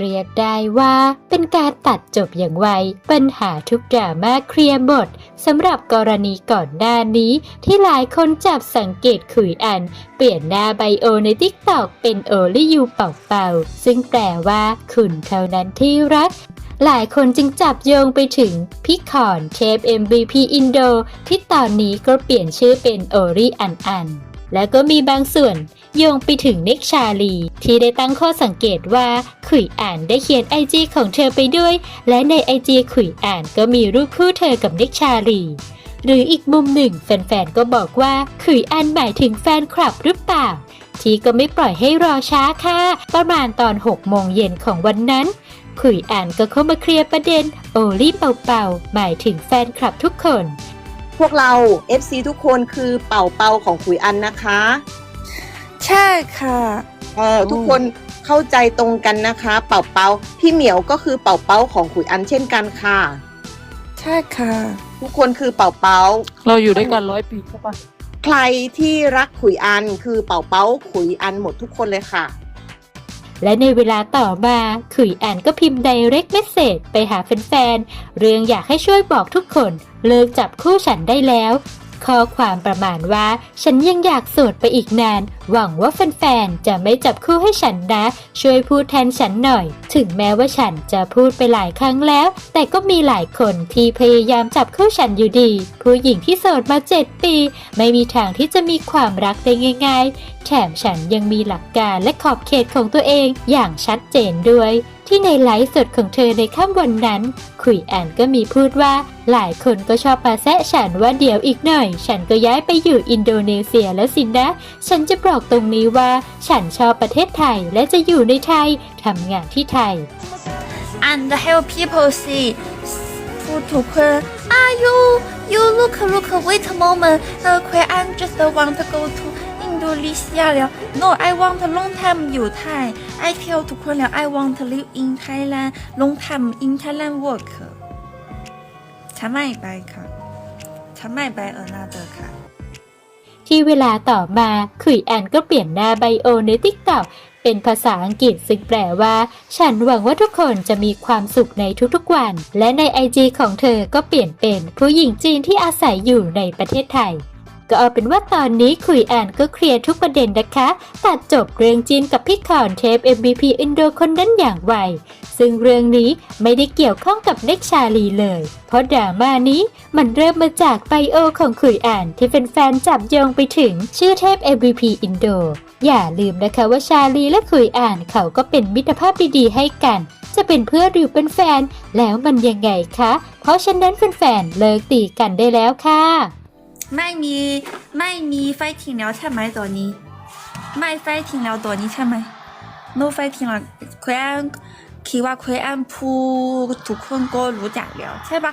เรียกได้ว่าเป็นการตัดจบอย่างไว ปัญหาทุกดราม่าเคลียร์หมดสำหรับกรณีก่อนหน้านี้ที่หลายคนจับสังเกตขุยอัน เปลี่ยนหน้าไบโอในทิกตอกเป็นโอลิยูเป่าเป่าๆซึ่งแปลว่าคุณเท่านั้นที่รักหลายคนจึงจับโยงไปถึงพี่ขอนเชฟ MVP อินโดที่ตอนนี้ก็เปลี่ยนชื่อเป็นโอริอันอัน และก็มีบางส่วนโยงไปถึงเน็กชาลี ที่ได้ตั้งข้อสังเกตว่าขุยอ่านได้เขียนไอจีของเธอไปด้วย และในไอจีขุยอ่านก็มีรูปคู่เธอกับเน็กชาลีหรืออีกมุมหนึ่งแฟนๆ ก็บอกว่าขุยอันหมายถึงแฟนคลับหรือเปล่า ที่ก็ไม่ปล่อยให้รอช้าค่ะ ประมาณตอน 6 โมงเย็นของวันนั้นขุยอ่านก็เข้ามาเคลียร์ประเด็น โอลี่เป่าๆหมายถึงแฟนคลับทุกคน พวกเรา FC ทุกคนคือเป่าเป่าของขุยอันนะคะ ใช่ค่ะ เออทุกคนเข้าใจตรงกันนะคะ เป่าเป่าพี่เหมียวก็คือเป่าเป่าของขุยอันเช่นกันค่ะ ใช่ค่ะ ทุกคนคือเป่าเป่าเราอยู่ด้วยกันร้อยปีใช่ปะใครที่รักขุยอันคือเป่าเป่าขุยอันหมดทุกคนเลยค่ะ และในเวลาต่อมาขุยอ่านก็พิมพ์ไดเรกเมสเซจไปหาแฟนๆ เรื่องอยากให้ช่วยบอกทุกคน เลิกจับคู่ฉันได้แล้ว ข้อความประมาณว่า ฉันยังอยากโสดไปอีกนาน หวังว่าแฟนๆ จะไม่จับคู่ให้ฉันนะ ช่วยพูดแทนฉันหน่อย ถึงแม้ว่าฉันจะพูดไปหลายครั้งแล้ว แต่ก็มีหลายคนที่พยายามจับคู่ฉันอยู่ดี ผู้หญิงที่โสดมา 7 ปี ไม่มีทางที่จะมีความรักได้ง่าย ๆ แถมฉันยังมีหลักการและขอบเขตของตัวเองอย่างชัดเจนด้วย ที่ในไลฟ์สดของเธอในค่ำวันนั้น คุยแอนก็มีพูดว่า หลายคนก็ชอบมาแซะฉันว่าเดี๋ยวอีกหน่อย ฉันก็ย้ายไปอยู่อินโดนีเซียแล้วสินะ ฉันจะบอกตรงนี้ว่า ฉันชอบประเทศไทยและจะอยู่ในไทยทำงานที่ไทย and help people see food to her. Ah, you, you look, look, wait a moment. Uh, Kuei An just want to go to Indonesia 了 no I want long time อยู่ไทย I tell ทุกคนแล้ว I want to live in Thailand long time in Thailand work ฉันไม่ไปค่ะฉันไม่ไป another ค่ะที่เวลาต่อมาขุยแอนก็เปลี่ยนหน้าไบโอในทิกตอกเป็นภาษาอังกฤษซึ่งแปลว่า ฉันหวังว่าทุกคนจะมีความสุขในทุกๆวัน และในไอจีของเธอก็เปลี่ยนเป็นผู้หญิงจีนที่อาศัยอยู่ในประเทศไทย ก็เอาเป็นว่าตอนนี้ขุยแอนก็เคลียร์ทุกประเด็นนะคะ ตัดจบเรื่องจีนกับพี่ขอนเทป MVP อินโดคนนั้นอย่างไว ซึ่งเรื่องนี้ไม่ได้เกี่ยวข้องกับเน็กชาลีเลย เพราะดราม่านี้มันเริ่มมาจากไบโอของขุยอ่านที่เป็นแฟนๆจับโยงไปถึงชื่อเทพ MVP อินโด อย่าลืมนะคะว่าชาลีและขุยอ่านเขาก็เป็นมิตรภาพดีๆให้กัน จะเป็นเพื่อนหรือเป็นแฟน แล้วมันยังไงคะ เพราะฉะนั้นแฟนๆเลิกตีกันได้แล้วค่ะ ไม่มีไม่มีไฟทิ้งแล้วใช่ไหมตัวนี้ ไม่ไฟทิ้งแล้วตัวนี้ใช่ไหม no fighting แล้วคุยอันคิดว่าคุยอันพูทุกคนก็รู้จักแล้วใช่ปะ